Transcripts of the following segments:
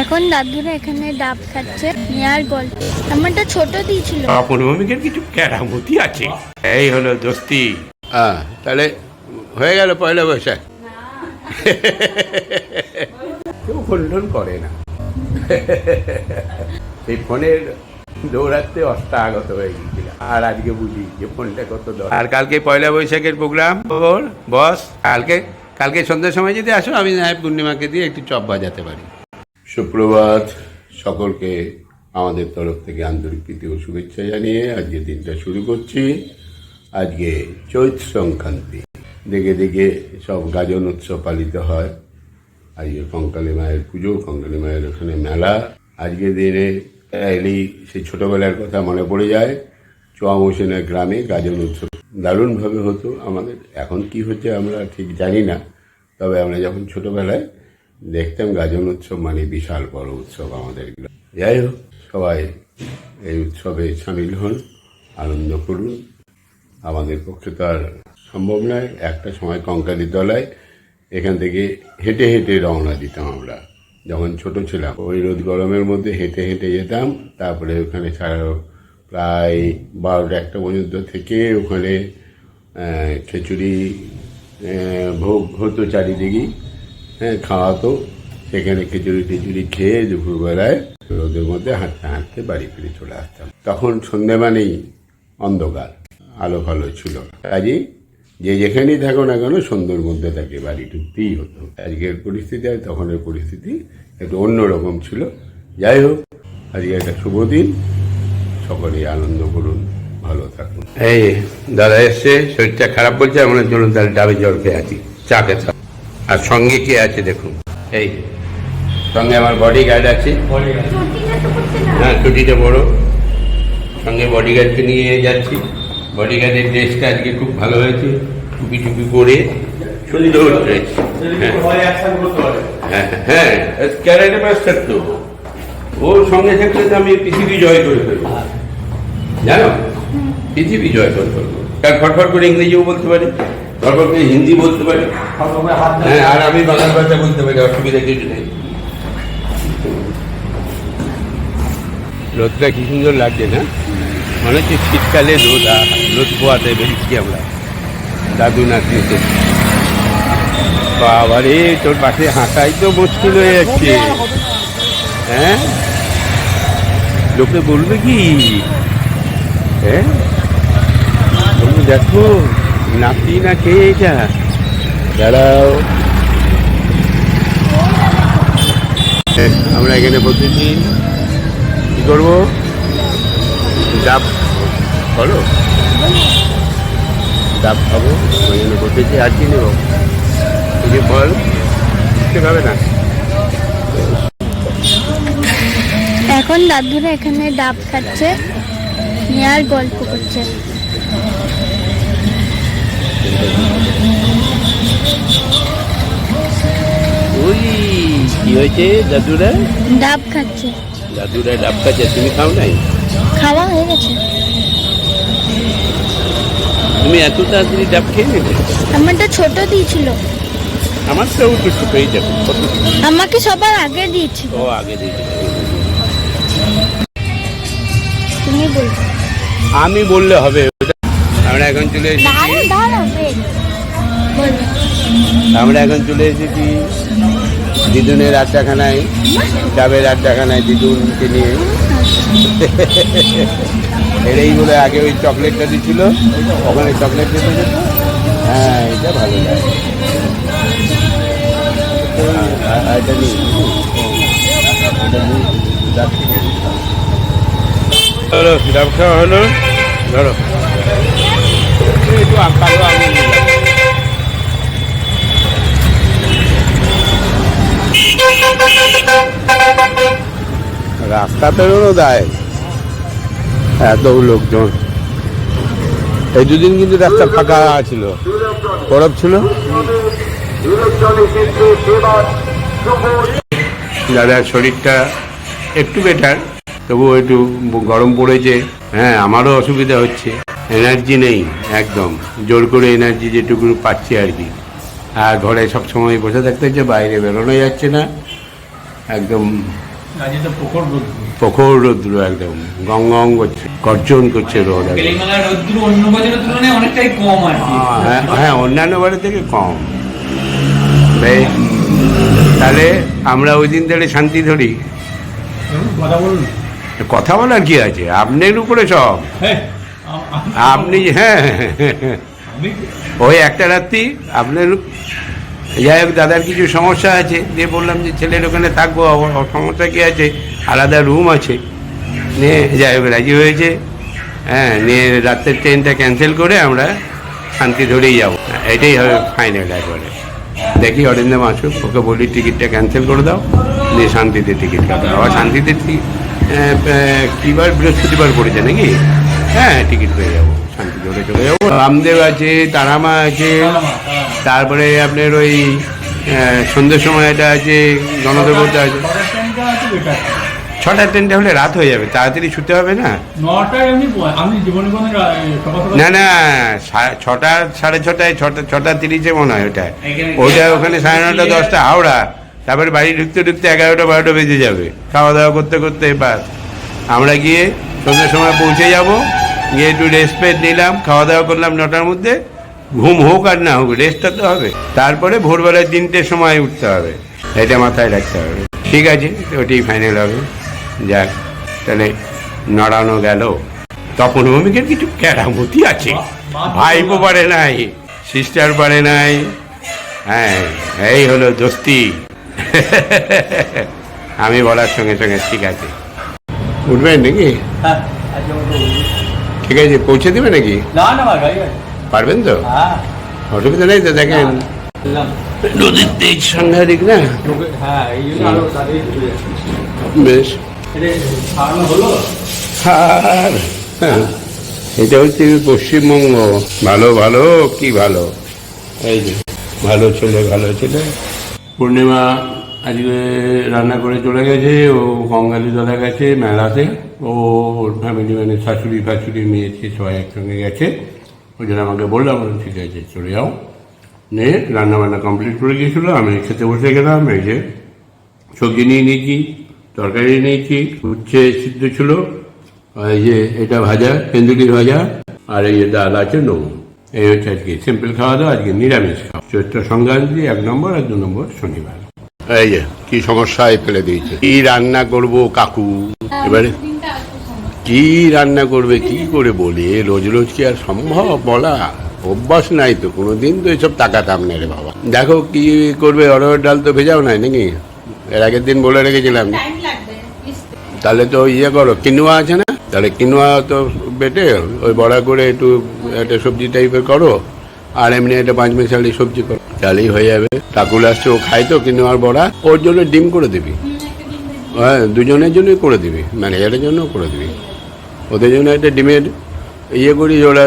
এখন দাদুরা এখানে ডাব খাচ্ছে নেয়ার গল্প। আমারটা ছোট দিয়েছিল। অপর কিছু কেরামতি আছে। এই হলো দোস্তি। হ্যাঁ তাহলে হয়ে গেল পয়লা বৈশাখ। কেউ ফোন করে না। এই ফোনের দৌড়াতে অষ্টাগত হয়ে গেছিল আর আজকে বুঝি যে ফোনটা কত দরকার। আর কালকে পয়লা বৈশাখের প্রোগ্রাম ওর বস কালকে কালকে সন্ধ্যার সময় যদি আসো আমি না পূর্ণিমাকে দিয়ে একটু চপ বাজাতে পারি। সুপ্রভাত। সকলকে আমাদের তরফ থেকে আন্তরিক প্রীতি ও শুভেচ্ছা জানিয়ে আজকে দিনটা শুরু করছি। আজকে চৈত সংক্রান্তি। দেখে দেখে সব গাজন উৎসব পালিত হয়। আজকে কঙ্কালী মায়ের পুজো, কঙ্কালী মায়ের ওখানে মেলা। আজকে দিনে এলেই সেই ছোটবেলার কথা মনে পড়ে যায়। চুয়ামোশনের গ্রামে গাজন উৎসব দারুণভাবে হতো। আমাদের এখন কি হচ্ছে আমরা ঠিক জানি না। তবে আমরা যখন ছোটবেলায় দেখতাম গাজন উৎসব মানে বিশাল বড় উৎসব আমাদের। যাই হোক সবাই এই উৎসবে সামিল হন, আনন্দ করুন। আমাদের পক্ষে তো আর সম্ভব নয়, একটা সময় কঙ্কালি তলায় এখান থেকে হেঁটে হেঁটে রওনা দিতাম আমরা। যখন ছোট ছিলাম, ওই রোদ গরমের মধ্যে হেঁটে হেঁটে যেতাম, তারপরে ওখানে সারা প্রায় বারোটা একটা পর্যন্ত থেকে ওখানে খিচুড়ি ভোগ হতো চারিদিকেই। হ্যাঁ খাওয়াতো সেখানে খিচুড়ি টিচুড়ি খেয়ে দুপুরবেলায় রোদের মধ্যে হাঁটতে হাঁটতে বাড়ি ফিরে চলে আসতাম। তখন সন্ধে মানেই অন্ধকার, আলো ভালো ছিল কাজে যে যেখানেই থাকো না কেন সন্ধ্যের মধ্যে তাকে বাড়ি ঢুকতেই হতো। আজকের পরিস্থিতি আর তখনের পরিস্থিতি একটু অন্যরকম ছিল। যাই হোক, আজকে একটা শুভ দিন। সকলেই আনন্দ করুন, ভালো থাকুন। এই দাদা এসছে, শরীরটা খারাপ বলছে আমরা চলুন তাহলে ডাবে জল খেয়ে আছি চা খেতে। আর সঙ্গে কে আছে দেখুন। এই, সঙ্গে আমার বডি গার্ড আছে। হ্যাঁ ছুটিটা বড়। সঙ্গে বডি গার্ডকে নিয়ে যাচ্ছি। বডি গার্ডের ড্রেসটা আজকে খুব ভালো হয়েছে। টুপি টুপি পরে সুন্দর ড্রেস হ্যাঁ। হ্যাঁ ক্যারেটে মাস্টার তো। ওর সঙ্গে থাকলে তো আমি পৃথিবী জয় করে ফেলব। জানো? পৃথিবী জয় করে ফেলব। তার ফটফট করে ইংরেজিও বলতে পারি? ফটফট করে হিন্দি বলতে পারি? হ্যাঁ আর আমি বাংলা ভাষা বলতে পারি অসুবিধা কিছু নেই। রোদটা কি সুন্দর লাগছে না? মনে হচ্ছে শীতকালে রোদ রোদ পোয়াতে বেরিয়েছি আমরা। দাদু নাতনিতে বাবারে তোর পাশে হাঁটাই তো মুশকিল হয়ে যাচ্ছে। হ্যাঁ? লোকে বলবে কি? হ্যাঁ? দেখো। নাতি না খেয়ে এটা দাঁড়াও। আমরা এখানে প্রতিদিন কি করব? ডাব বলো। ডাব খাব, ওই জন্য বসেছি, আর কি নেব? যে বল ঠিক হবে না। এখন দাদুরা এখানে ডাব খাচ্ছে নেয়ার গল্প করছে। ওই কি হয়েছে দাদুরা? ডাব খাচ্ছে। দাদুরা ডাব খাচ্ছে তুমি খাও নাই? খাওয়া হয়ে গেছে। তুমি এত তাড়াতাড়ি ডাব খেয়ে আমারটা ছোট দিয়েছিল। আমার তো একটু ছোট হয়ে যাবে আমাকে সবার আগে দিয়েছিল। ও আগে দিয়েছে তুমি বলছো আমি বললে হবে আমরা এখন চলে এসেছি। আমরা এখন চলে এসেছি দিদুনের আড্ডাখানায় ডাবের আড্ডাখানায় দিদুনকে নিয়ে। এটাই বলে আগে ওই চকলেটটা দিচ্ছিল ওখানে চকলেট দিতে যেত হ্যাঁ এটা ভালো লাগে। এটা নিই এটা নিই হলো ডাব খাওয়া হলো। ধরো। নিলাম। রাস্তা পেরোনো দেয় এত লোকজন। এই দুদিন কিন্তু রাস্তা ফাঁকা ছিল। বরফ ছিল। দাদার শরীরটা একটু বেটার তবুও একটু গরম পড়েছে। হ্যাঁ আমারও অসুবিধা হচ্ছে। এনার্জি নেই একদম। জোর করে এনার্জি যেটুকু পাচ্ছি আর কি। আর ঘরে সব সময় বসে থাকতে হচ্ছে বাইরে বেরোনো যাচ্ছে না। একদম প্রখর রৌদ্র। একদম। গং গং করছে গর্জন করছে রোদ কি। হ্যাঁ হ্যাঁ অন্যান্য বারের থেকে কম। তাহলে আমরা ওই দিন তাহলে শান্তি ধরি। কথা বলার কি আছে? আপনার উপরে সব। হ্যাঁ। আপনি হ্যাঁ আমি ওই একটা রাত্রি আপনার যাই হোক দাদার কিছু সমস্যা আছে দিয়ে বললাম যে ছেলের ওখানে থাকব সমস্যা কি আছে? আলাদা রুম আছে। নিয়ে যাই হোক রাজি হয়েছে। হ্যাঁ নিয়ে রাত্রের ট্রেনটা ক্যান্সেল করে আমরা শান্তি ধরেই যাব। এটাই হবে ফাইনাল একবারে। দেখি অরিন্দম আসুক ওকে বলি টিকিটটা ক্যান্সেল করে দাও নিয়ে শান্তিতে টিকিট কাটো আবার শান্তিতে আহ, আহ, বৃহস্পতিবার পড়েছে নাকি? হ্যাঁ টিকিট পেয়ে যাব শান্তি ধরে চলে যাব। রামদেব আছে তারামা আছে তারপরে আপনার ওই সন্ধ্যের সময় এটা আছে গণদেবতা আছে। ছটার ট্রেনটা হলে রাত হয়ে যাবে তাড়াতাড়ি ছুটতে হবে না? না না সা- ছটা সাড়ে ছটায় ছটা ছটা তিরিশে মনে হয় ওটা। ওটা ওখানে সাড়ে নটা দশটা হাওড়া। তারপরে বাড়ি ঢুকতে ঢুকতে এগারোটা বারোটা বেজে যাবে। খাওয়া দাওয়া করতে করতে বাস। আমরা গিয়ে সন্ধ্যের সময় পৌঁছে যাব। গিয়ে একটু রেস্ট পেট নিলাম খাওয়া দাওয়া করলাম নটার মধ্যে। ঘুম হোক আর না হোক রেস্টটা তো হবে। তারপরে ভোরবেলায় তিনটের সময় উঠতে হবে। এটা মাথায় রাখতে হবে। ঠিক আছে ওটাই ফাইনাল হবে। যাক, তাহলে নড়ানো গেল। তখন ভূমিকের কিছু কেরামতি আছে। ভাইপো পারে নাই সিস্টার পারে নাই। হ্যাঁ এই হলো দোস্তি। আমি বলার সঙ্গে সঙ্গে ঠিক আছে। উঠবেন নাকি? হ্যাঁ। ঠিক আছে পৌঁছে দেবে নাকি? না না গাড়ি পারবেন তো? হ্যাঁ। অসুবিধা নেই তো দেখেন। নদীর তেজ সাংঘাতিক না? হ্যাঁ। বেশ। হ্যাঁ, এটা হচ্ছে পশ্চিমবঙ্গ। ভালো ভালো কি ভালো? এই যে ভালো ছেলে ভালো ছেলে। পূর্ণিমা আজকে রান্না করে চলে গেছে, ও বঙ্গালী দলা গেছে মেলাতে, ও ফ্যামিলি মানে শাশুড়ি ফাশুড়ি মেয়ে ছেলে সবাই একসঙ্গে গেছে। ওই জন্য আমাকে বললাম, ঠিক আছে, চলে যাও। নিয়ে রান্না বান্না কমপ্লিট করে গিয়েছিল, আমি খেতে বসে গেলাম, এই যে সবজি নিয়ে নিয়েছি, তরকারি নিয়েছি, উচ্ছে সিদ্ধ ছিল এই যে এটা ভাজা তেন্দুলি ভাজা, আর এই যে ডাল আছে নো এই হচ্ছে আজকে সিম্পল খাওয়া দাওয়া, আজকে নিরামিষ খাওয়া। চৈত্র সংক্রান্তি এক নম্বর আর দু নম্বর শনিবার। এই যে, কি সমস্যায় ফেলে দিয়েছে? কি রান্না করব কাকু? এবারে কি রান্না করবে, কি করে বলি? রোজ রোজ কি আর সম্ভব বলা? অভ্যাস নাই তো, কোনোদিন তো এসব তাকাতাম না রে বাবা। দেখো কি করবে অরহর ডাল তো ভেজাও নাই নাকি? এর আগের দিন বলে রেখেছিলাম। তাহলে তো ইয়ে করো, কিনুয়া আছে না? তাহলে কিনুয়া তো বেটে, ওই বড়া করে একটু একটা সবজি টাইপের করো, আর এমনি একটা পাঁচ মিশালি সবজি করো। তাহলেই হয়ে যাবে। কাকুল আসছে, ও খায় তো কিনুয়ার বড়া, ওর জন্য ডিম করে দিবি। হ্যাঁ দুজনের জন্যই করে দিবি, ম্যানেজারের জন্য করে দিবি। ওদের জন্য একটা ডিমের ইয়ে করি, ওরা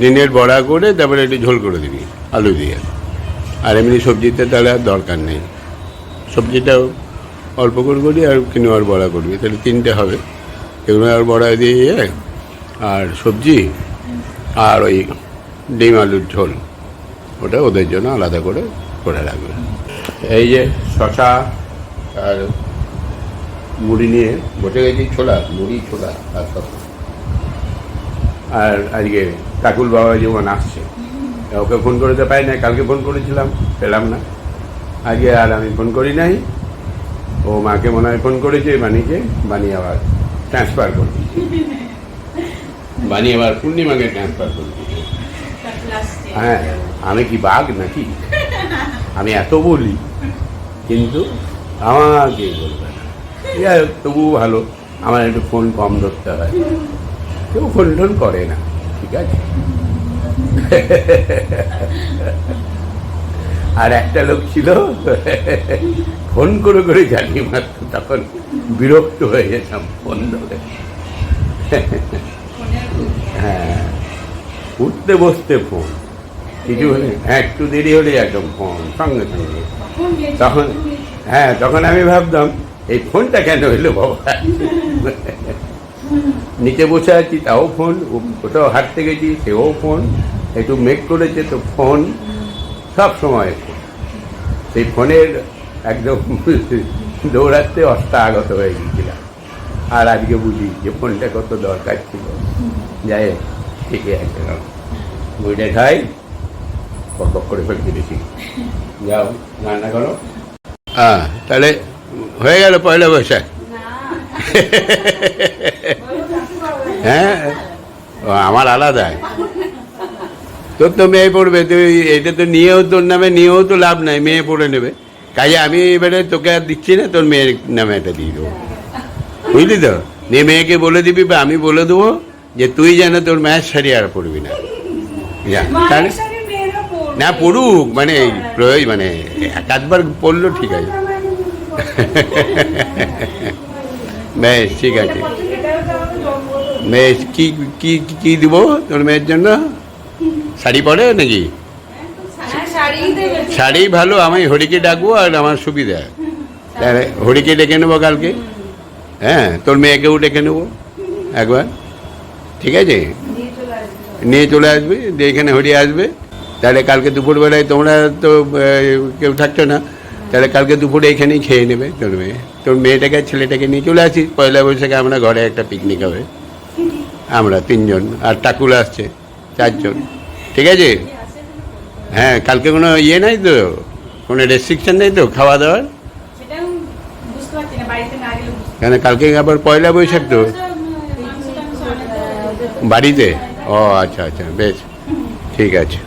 ডিমের বড়া করে, তারপরে একটু ঝোল করে দিবি, আলু দিয়ে। আর এমনি সবজিতে তাহলে আর দরকার নেই। সবজিটা অল্প করে করি আর কিনোয়ার বড়া করবি, তাহলে তিনটে হবে। কিনোয়ার বড়া দিয়ে, আর সবজি, আর ওই ডিম আলুর ঝোল। ওটা ওদের জন্য আলাদা করে করে রাখবে। এই যে শশা আর মুড়ি নিয়ে বসে গেছি ছোলা মুড়ি ছোলা আর সব। আর আজকে কাকুল বাবা যেমন আসছে ওকে ফোন করে তো পাই না কালকে ফোন করেছিলাম পেলাম না। আজকে আর আমি ফোন করি নাই। ও মাকে মনে হয় ফোন করেছে বানিকে বানি আবার ট্রান্সফার করে দিয়েছে। বানি আবার পূর্ণিমাকে ট্রান্সফার করে দিয়েছে। হ্যাঁ। আমি কি বাঘ নাকি? আমি এত বলি কিন্তু আমাকে বলবে না। যাই হোক, তবুও ভালো আমার একটু ফোন কম ধরতে হয়। কেউ ফোন টোন করে না ঠিক আছে? আর একটা লোক ছিল ফোন করে করে জানি মাত্র তখন বিরক্ত হয়ে যেতাম ফোন ধরে। হ্যাঁ উঠতে বসতে ফোন। কিছু হলে হ্যাঁ একটু দেরি হলে একদম ফোন সঙ্গে সঙ্গে। তখন হ্যাঁ তখন আমি ভাবতাম এই ফোনটা কেন হলো বাবা? নিচে বসে আছি তাও ফোন ও- কোথাও হাঁটতে গেছি সেও ফোন একটু মেক করেছে তো ফোন সব সময় ফোন। সেই ফোনের একদম দৌড়াতে অস্তা আগত হয়ে গিয়েছিলাম। আর আজকে বুঝি যে ফোনটা কত দরকার ছিল। যাই হোক, ঠিকই আছে। বইটা খাই। বক করে যাও রান্না করো। হ্যাঁ তাহলে হয়ে গেল পয়লা বৈশাখ। হ্যাঁ আমার আলাদা। তোর তো মেয়ে পড়বে তুই এটা তো নিয়েও তোর নামে নিয়েও তো লাভ নাই মেয়ে পড়ে নেবে। কাজে আমি এবারে তোকে আর দিচ্ছি না তোর মেয়ের নামে এটা দিয়ে দেবো। বুঝলি তো? নিয়ে মেয়েকে বলে দিবি বা আমি বলে দেবো যে তুই যেন তোর মায়ের সারি আর পড়বি না। যা, তাহলে না পড়ুক মানে প্রয়োজন মানে এক আধবার পড়ল ঠিক আছে। বেশ, ঠিক আছে। বেশ, কি কি কি দিব তোর মেয়ের জন্য? শাড়ি পরে নাকি? শাড়ি ভালো, আমি হরিকে ডাকবো আর আমার সুবিধা। হরিকে ডেকে নেব কালকে? হ্যাঁ তোর মেয়েকেও ডেকে নেব একবার। ঠিক আছে? নিয়ে চলে আসবে, দিয়ে এখানে হরি আসবে। তাহলে কালকে দুপুরবেলায় তোমরা তো কেউ থাকছো না। তাহলে কালকে দুপুরে এখানেই খেয়ে নেবে তোর মেয়ে। তোর মেয়েটাকে, ছেলেটাকে নিয়ে চলে আসিস। পয়লা বৈশাখে আমরা ঘরে একটা পিকনিক হবে। আমরা তিনজন, আর টাকুল আসছে, চারজন। ঠিক আছে? হ্যাঁ কালকে কোনো ইয়ে নাই তো? কোনো রেস্ট্রিকশন নেই তো খাওয়া দাওয়ার কেন কালকে আবার পয়লা বৈশাখ তো? বাড়িতে? ও আচ্ছা আচ্ছা বেশ। ঠিক আছে।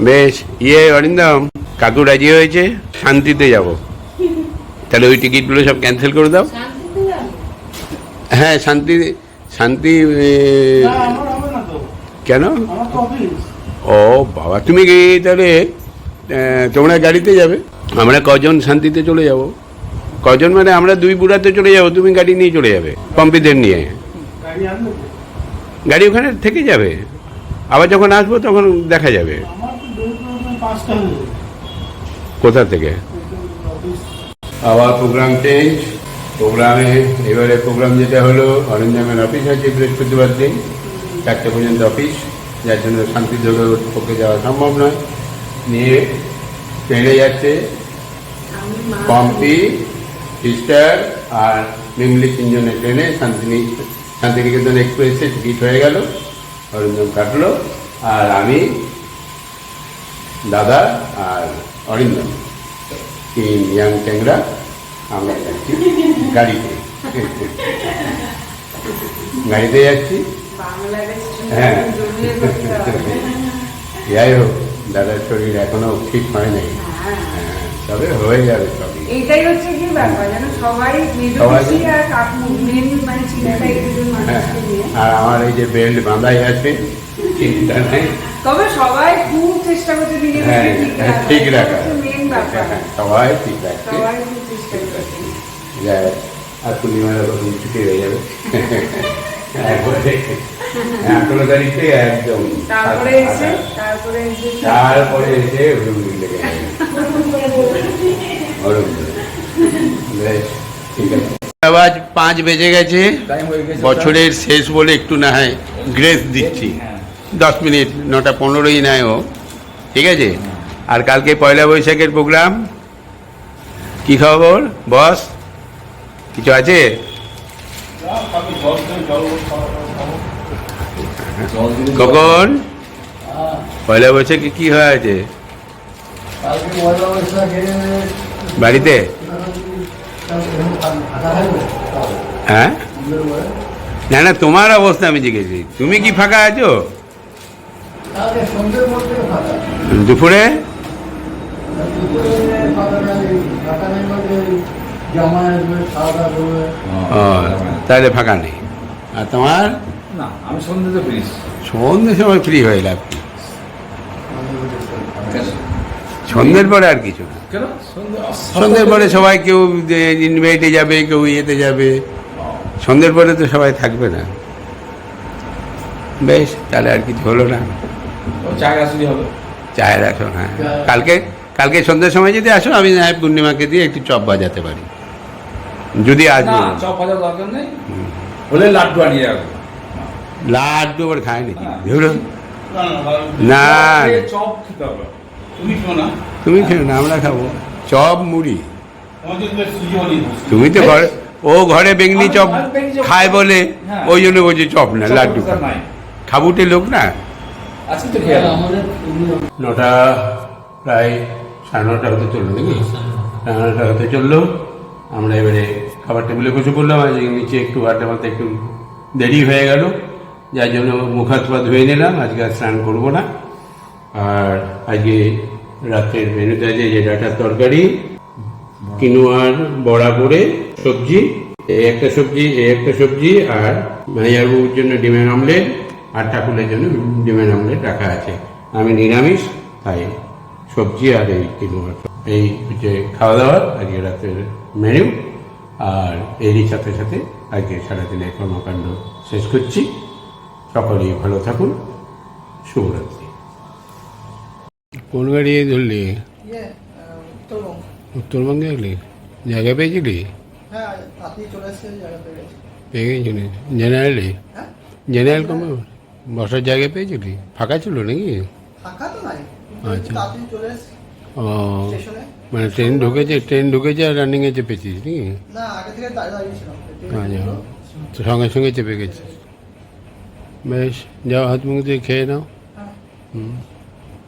বেশ ইয়ে অরিন্দম, কাকু রাজি হয়েছে? শান্তিতে যাব। তাহলে ওই টিকিটগুলো সব ক্যান্সেল করে দাও। হ্যাঁ শান্তি শান্তি কেন? ও, বাবা, তুমি তাহলে তোমরা গাড়িতে যাবে? আমরা কজন শান্তিতে চলে যাব? কজন মানে আমরা দুই বুড়াতে চলে যাব, তুমি গাড়ি নিয়ে চলে যাবে, পম্পিদের নিয়ে। গাড়ি ওখানে থেকে যাবে। আবার যখন আসব তখন দেখা যাবে। কোথা থেকে? আবার প্রোগ্রাম চেঞ্জ। প্রোগ্রামে এবারে প্রোগ্রাম যেটা হলো অরেঞ্জামের অফিস আছে বৃহস্পতিবার দিন চারটে পর্যন্ত অফিস যার জন্য শান্তিযোগে পক্ষে যাওয়া সম্ভব নয়। নিয়ে ট্রেনে যাচ্ছে পম্পি সিস্টার আর মিমলি তিনজনের ট্রেনে শান্তিনি শান্তিনিকেতন এক্সপ্রেসে টিকিট হয়ে গেল অরিন্দম কাটলো আর আমি দাদা আর অরিন্দম। তিন ইয়াং ট্যাংরা আমরা যাচ্ছি গাড়িতে। গাড়িতে যাচ্ছি। হ্যাঁ। যাই হোক দাদার শরীর এখনও ঠিক হয় নাই। হ্যাঁ, তবে হয়ে যাবে সবই। এইটাই হচ্ছে কি ব্যাপার জানো সবাই মেন হ্যাঁ। আর আমার এই যে বেল্ট বাঁধাই আছে চিন্তা নেই। তবে সবাই খুব চেষ্টা করছে দিনে হ্যাঁ হ্যাঁ, ঠিক রাখা। হ্যাঁ, সবাই ঠিক যায় আর পূর্ণিমার ওরকম ছুটি হয়ে যাবে। হ্যাঁ, আঠেরো তারিখ একদম তারপরে এসে। তারপরে এসে লেগে ঠিক আছে। আওয়াজ পাঁচ বেজে গেছে। টাইম গেছে। বছরের শেষ বলে একটু না হয় গ্রেস দিচ্ছি। হ্যাঁ। দশ মিনিট নটা পনেরোই নেয় ও ঠিক আছে? আর কালকে পয়লা বৈশাখের প্রোগ্রাম। কি খবর? বস? কিছু আছে? কখন? পয়লা বৈশাখে কি হয়ে আছে? বাড়িতে? হ্যাঁ? না না, তোমার অবস্থা আমি জিজ্ঞেসি তুমি কি ফাঁকা আছো? দুপুরে? তাহলে ফাঁকা নেই। আর তোমার? না আমি সন্ধ্যের সময় ফ্রি হয়ে লাভ কি? সন্ধ্যের পরে আর কিছু না। সন্ধ্যের পরে সবাই কেউ ইনভাইটে যাবে কেউ ইয়েতে যাবে। সন্ধ্যের পরে তো সবাই থাকবে না। বেশ তাহলে আর কিছু হলো না। আসলে হবে। চায়ের আসো হ্যাঁ। কালকে কালকে সন্ধ্যের সময় যদি আসো আমি না পূর্ণিমাকে দিয়ে একটু চপ বাজাতে পারি। যদি আসব। চপ ভাজার দরকার নেই। হলে লাড্ডু আনিয়ে রাখব লাড্ডু আবার খায় নাকি? হ্যাঁ। ধরো। না চপ খেতে হবে। তুমি খেও না। তুমি খেও না আমরা খাব। চপ মুড়ি। তুমি তো ঘরে ও ঘরে বেগনি চপ খায় বলে হ্যাঁ। ওই জন্য বলছি চপ না লাড্ডু খাবুটে লোক না? আজকে তো খেয়ে এলাম। নটা প্রায় সাড়ে নটা হতে চলল নাকি? সাড়ে নটা হতে চলল। আমরা এবারে খাবার টেবিলে বসে পড়লাম আজ নিচে একটু আড্ডা মারতে একটু দেরি হয়ে গেল। যার জন্য মুখ হাত পা ধুয়ে নিলাম আজকে আর স্নান করব না। আর আজকে রাতের মেনুতে আছে যে ডাটার তরকারি কিনোয়ার বড়া করে সবজি এই একটা সবজি এই একটা সবজি আর ভাইয়ার বউর জন্য ডিমের অমলেট আর ঠাকুরের জন্য ডিমের অমলেট রাখা আছে। আমি নিরামিষ তাই সবজি আর এই কিনোয়ার এই হচ্ছে খাওয়া দাওয়া আজকে রাতের মেনু আর এরই সাথে সাথে আজকে সারাদিনের কর্মকাণ্ড শেষ করছি। সকলেই ভালো থাকুন। শুভরাত্রি। কোন গাড়ি ধরলি? ইয়ে উত্তরবঙ্গে। গেলি? জায়গা পেয়েছিলি? হ্যাঁ পেয়ে গেছিলি? জেনারেলি? হ্যাঁ? জেনারেল কমে বসার জায়গা পেয়েছিলি ফাঁকা ছিল নাকি? ফাঁকা তো নাই। আচ্ছা। ও মানে ট্রেন ঢুকেছে ট্রেন ঢুকেছে আর রানিংয়ে চেপেছিস নাকি? না আগে থেকে আচ্ছা। সঙ্গে সঙ্গে চেপে গেছিস। বেশ যাও হাত মুখ দিয়ে খেয়ে নাও। হ্যাঁ। হুম।